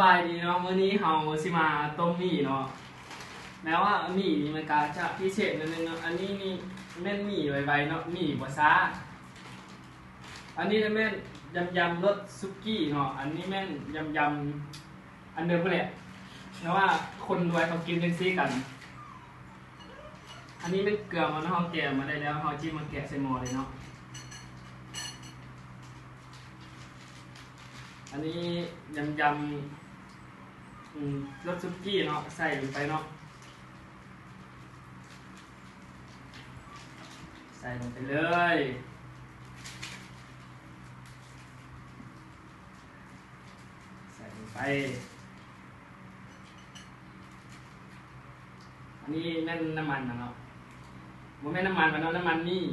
บายดีเนาะมื้อนี้เฮาสิมาต้มหมี่เนาะแม้ว่าหมี่นี่มันก็จะพิเศษนิดนึงเนาะอันนี้นี่แม่นหมี่ไวๆเนาะหมี่บ่ซ่าอันนี้แม่นยำยำรสซุกี้เนาะอันนี้แม่นยำยำอันเดิมพุ่นแหละแม้ว่าคนรวยเขากินจังซี่กัน อันนี้เป็นเกลือมันเนาะเฮาแกะมาได้แล้วเฮาจิ้มมาแกะใส่หม้อเลยเนาะอันนี้ยำยำ รสซุกี้เนาะใส่ลงไปเนาะใส่ลงไปเลยใส่ลงไป อันนี้แม่นน้ำมันนะเนาะมันแม่น้ำมันมันเนาะน้ำมันนี่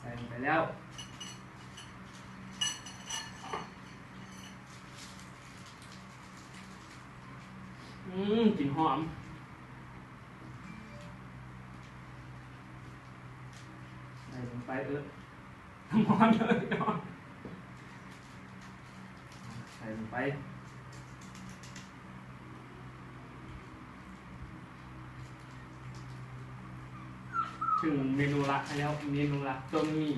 ใส่ลงไปแล้ว อืมกลิ่นหอม ใส่ลงไปเออน้ำมันเลยเนาะใส่ลงไป ถึงเมนูลักแล้วเมนูลักต้มมี่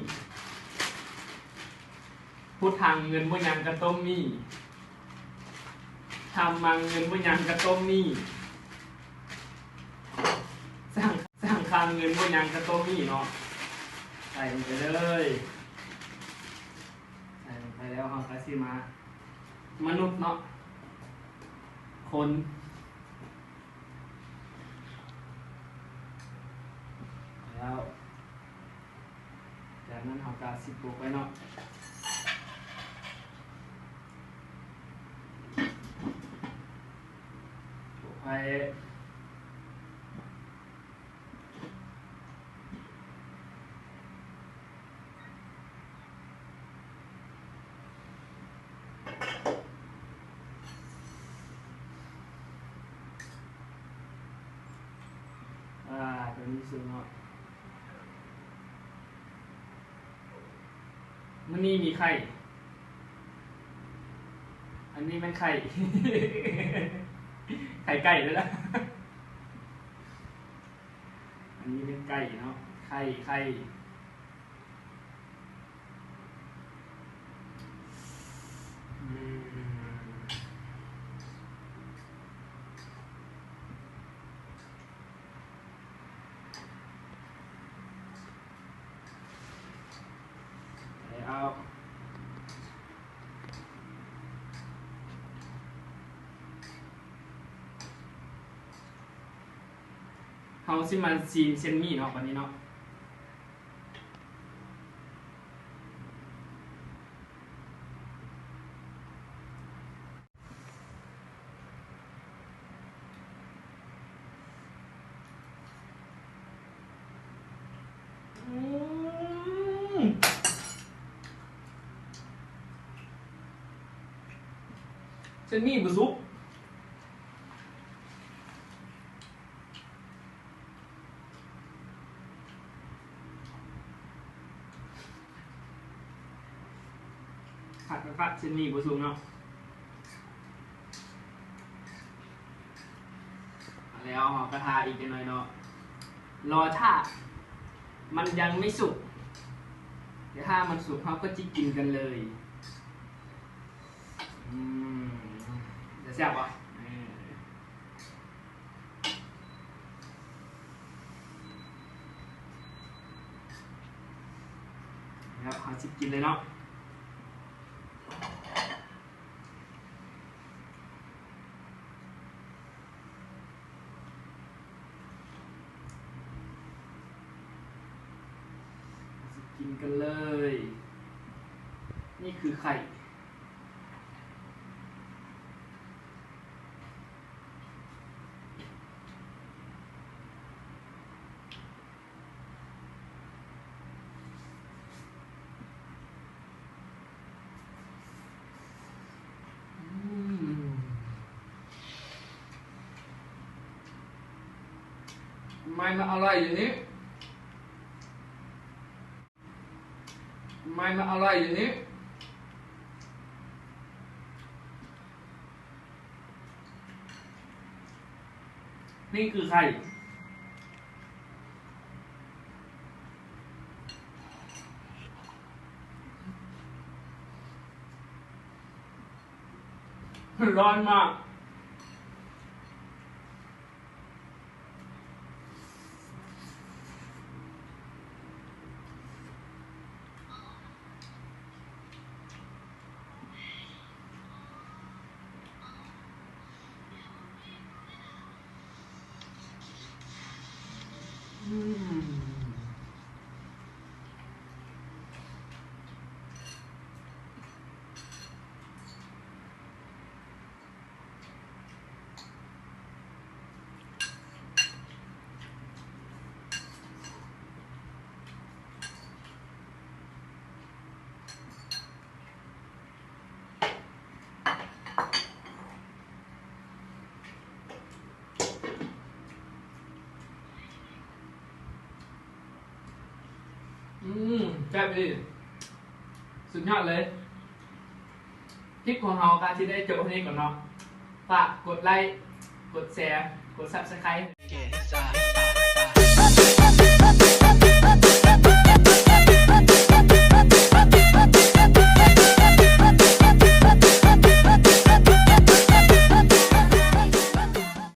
พูดทางเงินบ่ยังกระต้มมี่ ทำมังเงินบุญยังกระต้มนี่สร้างสร้างคางเงินบุญยังกระต้มนี่เนาะใส่ลงไปเลยใส่ลงไปแล้วเอาคาซิมา มนุษย์เนาะคนแล้วจากนั้นเอากาสิบปุกไว้เนาะ ไปอ่าตัวนี้สูงเนาะมันนี่มีไข่ อันนี้เป็นไข่ ไข่ไก่ด้วยนะอันนี้เป็นไก่เนาะ ไข่ไข่อืมเอา เฮาสิมาซีนเซนมี่เนาะวันนี้เนาะเซนมี่บุซุป ผัดกระเพาะเส้นหมี่บุสูงเนาะแล้วหอกระทาอีกหน่อยเนาะรอถ้ามันยังไม่สุกเดี๋ยวถ้ามันสุกเขาก็จะกินกันเลยอืมเดี๋ยวแซ่บปะเออแล้วเขาจะกินเลยเนาะ กินกันเลย นี่คือไข่อืมทำไมมันอร่อยอย่างนี้ mai nak alai ni นี่คือใครร้อนมาก อืมแซ่บดีสุดยอดเลย คลิปของเราการที่ได้จบวันนี้ก่อนเนาะฝากกดไลค์ กดแชร์ กด subscribe